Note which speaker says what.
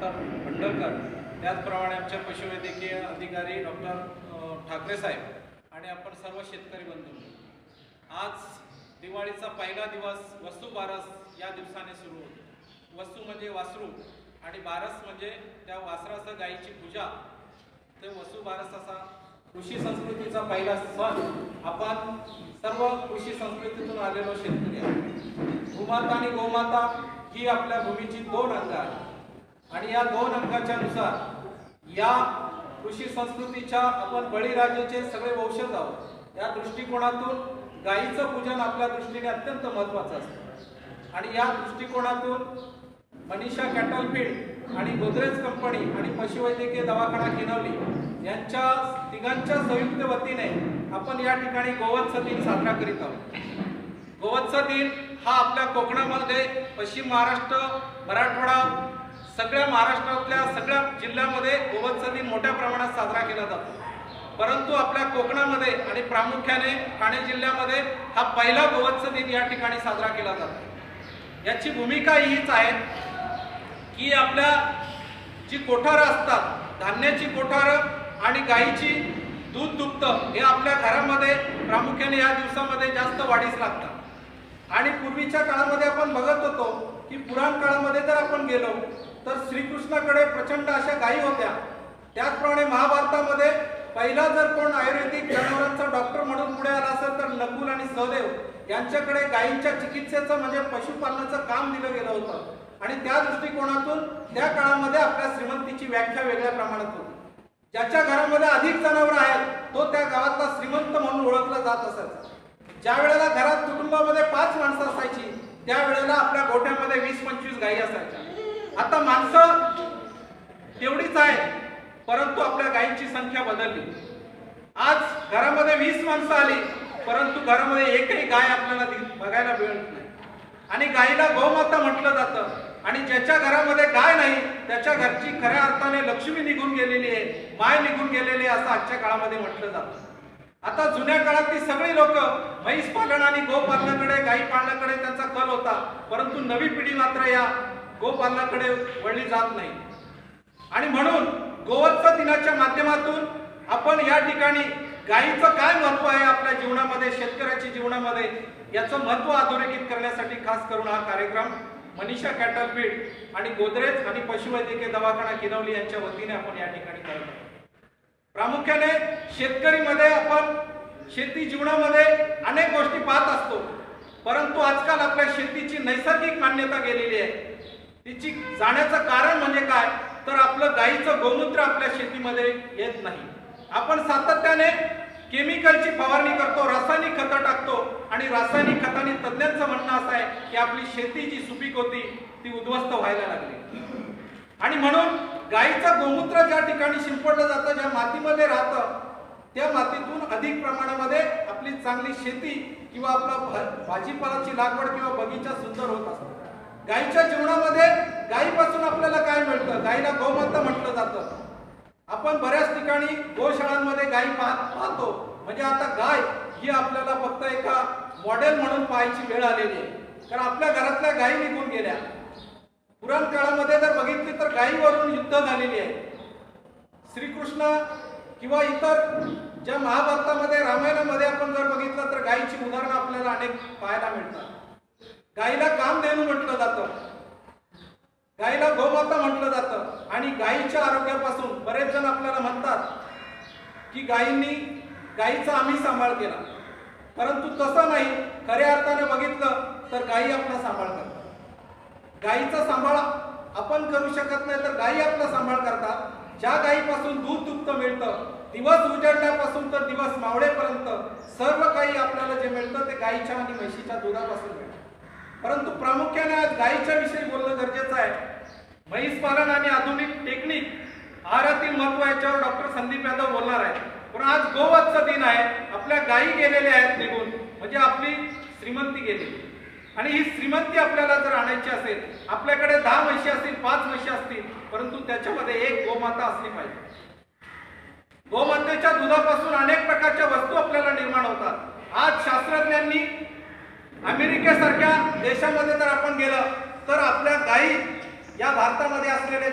Speaker 1: Doctor Bhandarkar त्याचप्रमाणे आमचे पशुवैद्यकीय अधिकारी डॉक्टर ठाकरे साहेब आणि आपण सर्व शेतकरी बंधू. आज दिवाळीचा पहिला दिवस वस्तू बारस या दिवसाने सुरू होतो. वस्तू म्हणजे वासरू आणि बारस म्हणजे त्या वासरासह गायीची पूजा. ते वसू बारस असा कृषी संस्कृतीचा पहिला सण. आपण सर्व कृषी संस्कृतीतून आलेलो शेतकरी आहे भूमाता आणि गोमाता ही आपल्या भूमीची दोन अंग आहेत. आणि या दोन अंकाच्या नुसार या कृषी संस्कृतीच्या आपण बळीराजाचे सगळे वंशज आहोत. या दृष्टिकोनातून गायीचं पूजन आपल्या दृष्टीने अत्यंत महत्वाचं असतं. आणि या दृष्टिकोनातून मनीषा कॅटल आणि गोदरेज कंपनी आणि पशुवैद्यकीय दवाखाना किनवली यांच्या तिघांच्या संयुक्त वतीने आपण या ठिकाणी गोवत्स दिन साजरा करीत आहोत. गोवत्स दिन हा आपल्या कोकणामध्ये पश्चिम महाराष्ट्र मराठवाडा सगळ्या महाराष्ट्रातल्या सगळ्या जिल्ह्यामध्ये गोवत्स दिन मोठ्या प्रमाणात साजरा केला जातो. परंतु आपल्या कोकणामध्ये आणि प्रामुख्याने ठाणे जिल्ह्यामध्ये हा पहिला गोवत्स दिन या ठिकाणी साजरा केला जातो. याची भूमिका हीच आहे की आपल्या जी कोठारं असतात धान्याची कोठारं आणि गाईची दूध दुभतं हे आपल्या घरामध्ये प्रामुख्याने या दिवसामध्ये जास्त वाढीस लागतात. आणि पूर्वीच्या काळामध्ये आपण बघत होतो की पुराण काळामध्ये जर आपण गेलो तर श्रीकृष्णाकडे प्रचंड अशा गायी होत्या. त्याचप्रमाणे महाभारतामध्ये पहिला जर कोण आयुर्वेदिक जनावरांचा डॉक्टर म्हणून पुढे आला असेल तर नकुल आणि सहदेव यांच्याकडे गायींच्या चिकित्सेचं म्हणजे पशुपालनाचं काम दिलं गेलं होतं. आणि त्या दृष्टिकोनातून त्या काळामध्ये आपल्या श्रीमंतीची व्याख्या वेगळ्या प्रमाणात होती. ज्याच्या घरामध्ये अधिक जनावर आहेत तो त्या गावातला श्रीमंत म्हणून ओळखला जात असायचा ज्या वेळेला घरात कुटुंबामध्ये पाच माणसं असायची त्यावेळेला आपल्या गोठ्यामध्ये वीस पंचवीस गायी असायच्या. आता माणसं तेवढीच आहे परंतु आपल्या गायींची संख्या बदलली. आज घरामध्ये वीस माणसं आली परंतु घरामध्ये एकही गाय आपल्याला बघायला मिळत नाही. आणि गायीला गोमाता म्हटलं जातं. आणि ज्याच्या घरामध्ये गाय नाही त्याच्या घरची खऱ्या अर्थाने लक्ष्मी निघून गेलेली आहे माय निघून गेलेली आहे असं आजच्या काळामध्ये म्हटलं जातं. आता जुन्या काळातली सगळी लोक म्हैस पालन आणि गोपालनाकडे गाई पालनाकडे त्यांचा कल होता. परंतु नवी पिढी मात्र या गोपालनाकडे वळली जात नाही. आणि म्हणून गोवत्स दिनाच्या माध्यमातून आपण या ठिकाणी गायीचं काय महत्त्व आहे आपल्या जीवनामध्ये शेतकऱ्याच्या जीवनामध्ये याचं महत्त्व अधोरेखित करण्यासाठी खास करून हा कार्यक्रम मनीषा कॅटलपीठ आणि गोदरेज आणि पशुवैद्यकीय दवाखाना किनवली यांच्या वतीने आपण या ठिकाणी करत आहोत. प्रामुख्याने शेतकरीमध्ये आपण शेती जीवनामध्ये अनेक गोष्टी पाहत असतो परंतु आजकाल आपल्या शेतीची नैसर्गिक मान्यता गेलेली आहे. तिची जाण्याचं कारण म्हणजे काय? तर आपलं गाईचं गोमूत्र आपल्या शेतीमध्ये येत नाही. आपण सातत्याने केमिकलची फवारणी करतो रासायनिक खतं टाकतो आणि रासायनिक खताने तज्ज्ञांचं म्हणणं असं आहे की आपली शेती जी सुपीक होती ती उद्ध्वस्त व्हायला लागली. आणि म्हणून गाईचं गोमूत्र ज्या ठिकाणी शिंपडलं जातं ज्या मातीमध्ये राहतं त्या मातीतून अधिक प्रमाणामध्ये आपली चांगली शेती किंवा आपला भाजीपालाची लागवड किंवा बगीचा सुंदर होत असतो. गाईच्या जीवनामध्ये गायीपासून आपल्याला काय मिळतं? गाईला गोमाता म्हटलं जातं. आपण बऱ्याच ठिकाणी गोशाळांमध्ये गायी पाह- पाहतो. म्हणजे आता गाय ही आपल्याला फक्त एका मॉडेल म्हणून पाहायची वेळ आलेली आहे. कारण आपल्या घरातल्या गायी निघून गेल्या. पुराण काळामध्ये जर बघितली तर गायीवरून युद्ध झालेली आहे. श्रीकृष्ण किंवा इतर ज्या महाभारतामध्ये रामायणामध्ये आपण जर बघितलं तर गायीची उदाहरणं आपल्याला अनेक पाहायला मिळतात. गायीला देणं म्हटलं जातं. गायीला गोमाता म्हटलं जातं. आणि गायीच्या आरोग्यापासून बरेच जण आपल्याला म्हणतात की गायींनी गायीचा आम्ही सांभाळ केला. परंतु तसं नाही खऱ्या अर्थाने बघितलं तर गायी आपला सांभाळ करतात. गायीचा सांभाळ आपण करू शकत नाही तर गायी आपला सांभाळ करतात. ज्या गायीपासून दूध दुभतं मिळतं दिवस उजळण्यापासून तर दिवस मावळेपर्यंत सर्व काही आपल्याला जे मिळतं ते गायीच्या आणि म्हशीच्या दुधापासून मिळतं. परंतु प्रामुख्याने आज गायीच्या विषयी बोलणं गरजेचं आहे. म्हैस पालन आणि आधुनिक टेक्निक आहारातील महत्त्व याच्यावर डॉक्टर संदीप यादव बोलणार आहेत. पण आज गोवधचा दिन आहे. आपल्या गायी गेलेल्या आहेत निघून. म्हणजे आपली श्रीमंती गेली. आणि ही श्रीमंती आपल्याला जर आणायची असेल आपल्याकडे दहा म्हशी असतील पाच म्हशी असतील परंतु त्याच्यामध्ये एक गोमाता असली पाहिजे. गोमातेच्या दुधापासून अनेक प्रकारच्या वस्तू आपल्याला अमेरिकेसारख्या देशामध्ये जर आपण गेलं तर आपल्या गायी या भारतामध्ये असलेले